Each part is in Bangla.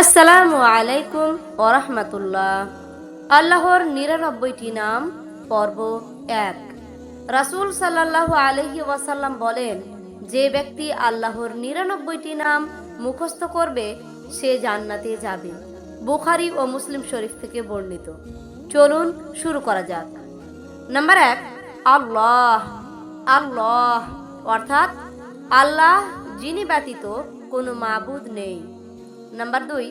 আসসালামু আলাইকুম ওরহমতুল্লাহ আল্লাহর নিরানব্বইটি নাম, পর্ব এক। রাসূল সাল্লাহ আলহি ওয়াসাল্লাম বলেন, যে ব্যক্তি আল্লাহর নিরানব্বইটি নাম মুখস্থ করবে, সে জান্নাতে যাবে। বুখারি ও মুসলিম শরীফ থেকে বর্ণিত। চলুন শুরু করা যাক। নাম্বার এক, আল্লাহ। আল্লাহ অর্থাৎ আল্লাহ, যিনি ব্যতীত কোনো মাবুদ নেই। নাম্বার দুই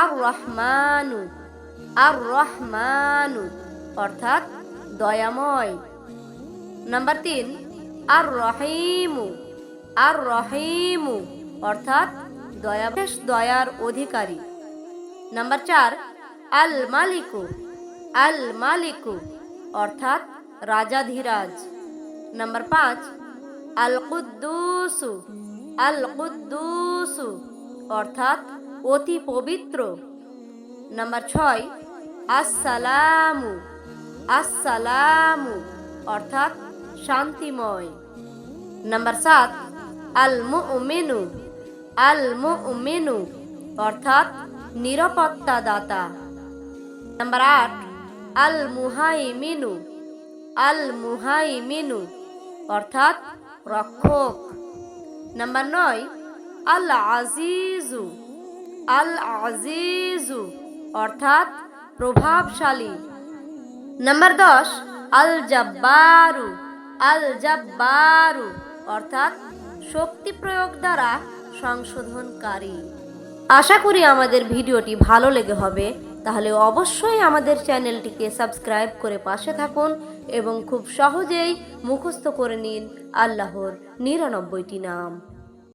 আর রহমানু আর রহমানু অর্থাৎ দয়াময়। নাম্বার তিন আর রহিমু আর রহিমু অর্থাৎ দয়া বেশ দয়ার অধিকারী। নাম্বার চার আল মালিকু আল মালিকু অর্থাৎ রাজাধিরাজ। নাম্বার পাঁচ আল কুদ্দুসু আল কুদ্দুসু অর্থাৎ অতি পবিত্র। নাম্বার ছয়, আসসালামু। আসসালামু অর্থাৎ শান্তিময়। নাম্বার সাত আল মুমিনু আল মুমিনু অর্থাৎ নিরাপত্তা দাতা নাম্বার আট আল মুহাইমিনু আল মুহাইমিনু অর্থাৎ রক্ষক। নাম্বার নয় আল আজিজু আল আজিজু অর্থাৎ প্রভাবশালী। নম্বর দশ আল জব্বারু আল জব্বারু অর্থাৎ শক্তি প্রয়োগ দ্বারা সংশোধনকারী। আশা করি আমাদের ভিডিওটি ভালো লেগে হবে, তাহলে অবশ্যই আমাদের চ্যানেলটিকে সাবস্ক্রাইব করে পাশে থাকুন এবং খুব সহজেই মুখস্থ করে নিন আল্লাহর নিরানব্বইটি নাম।